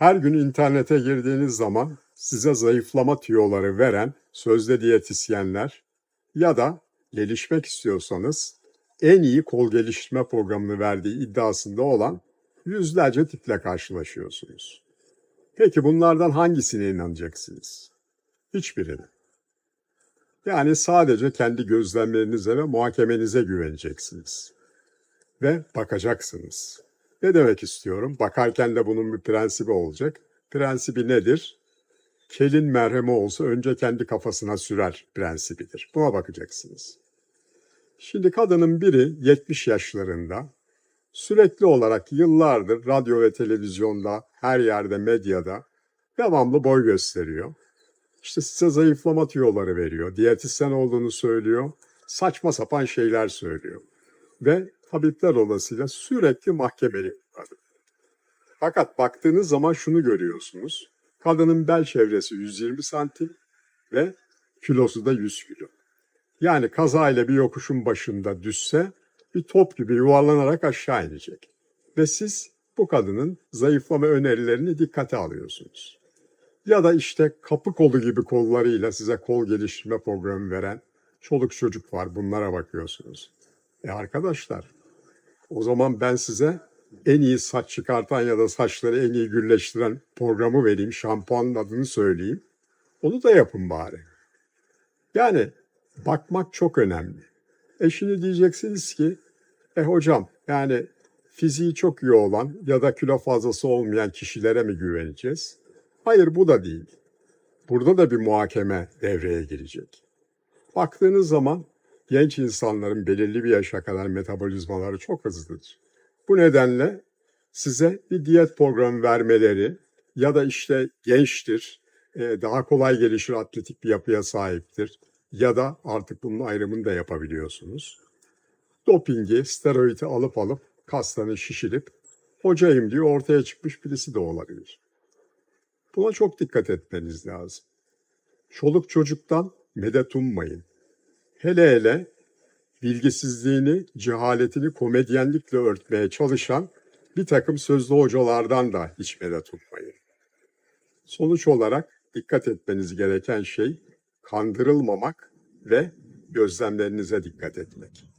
Her gün internete girdiğiniz zaman size zayıflama tüyoları veren sözde diyetisyenler ya da gelişmek istiyorsanız en iyi kol geliştirme programını verdiği iddiasında olan yüzlerce tiple karşılaşıyorsunuz. Peki bunlardan hangisine inanacaksınız? Hiçbirine. Yani sadece kendi gözlemlerinize ve muhakemenize güveneceksiniz. Ve bakacaksınız. Ne demek istiyorum? Bakarken de bunun bir prensibi olacak. Prensibi nedir? Kelin merhemi olsa önce kendi kafasına sürer prensibidir. Buna bakacaksınız. Şimdi kadının biri 70 yaşlarında sürekli olarak yıllardır radyo ve televizyonda, her yerde, medyada devamlı boy gösteriyor. İşte size zayıflama tüyoları veriyor. Diyetisyen olduğunu söylüyor. Saçma sapan şeyler söylüyor. Ve tabipler odasıyla sürekli mahkemeli. Fakat baktığınız zaman şunu görüyorsunuz. Kadının bel çevresi 120 santim ve kilosu da 100 kilo. Yani kazayla bir yokuşun başında düşse bir top gibi yuvarlanarak aşağı inecek. Ve siz bu kadının zayıflama önerilerini dikkate alıyorsunuz. Ya da işte kapı kolu gibi kollarıyla size kol geliştirme programı veren çoluk çocuk var bunlara bakıyorsunuz. E arkadaşlar o zaman ben size en iyi saç çıkartan ya da saçları en iyi gülleştiren programı vereyim. Şampuanın adını söyleyeyim. Onu da yapın bari. Yani bakmak çok önemli. E şimdi diyeceksiniz ki e hocam yani fiziği çok iyi olan ya da kilo fazlası olmayan kişilere mi güveneceğiz? Hayır bu da değil. Burada da bir muhakeme devreye girecek. Baktığınız zaman genç insanların belirli bir yaşa kadar metabolizmaları çok hızlıdır. Bu nedenle size bir diyet programı vermeleri ya da işte gençtir, e, daha kolay gelişir atletik bir yapıya sahiptir ya da artık bunun ayrımını da yapabiliyorsunuz. Dopingi, steroidi alıp alıp kaslarını şişirip hocayım diye ortaya çıkmış birisi de olabilir. Buna çok dikkat etmeniz lazım. Çoluk çocuktan medet ummayın. Hele hele bilgisizliğini, cehaletini komedyenlikle örtmeye çalışan bir takım sözlü hocalardan da hiç medet ummayın. Sonuç olarak dikkat etmeniz gereken şey kandırılmamak ve gözlemlerinize dikkat etmek.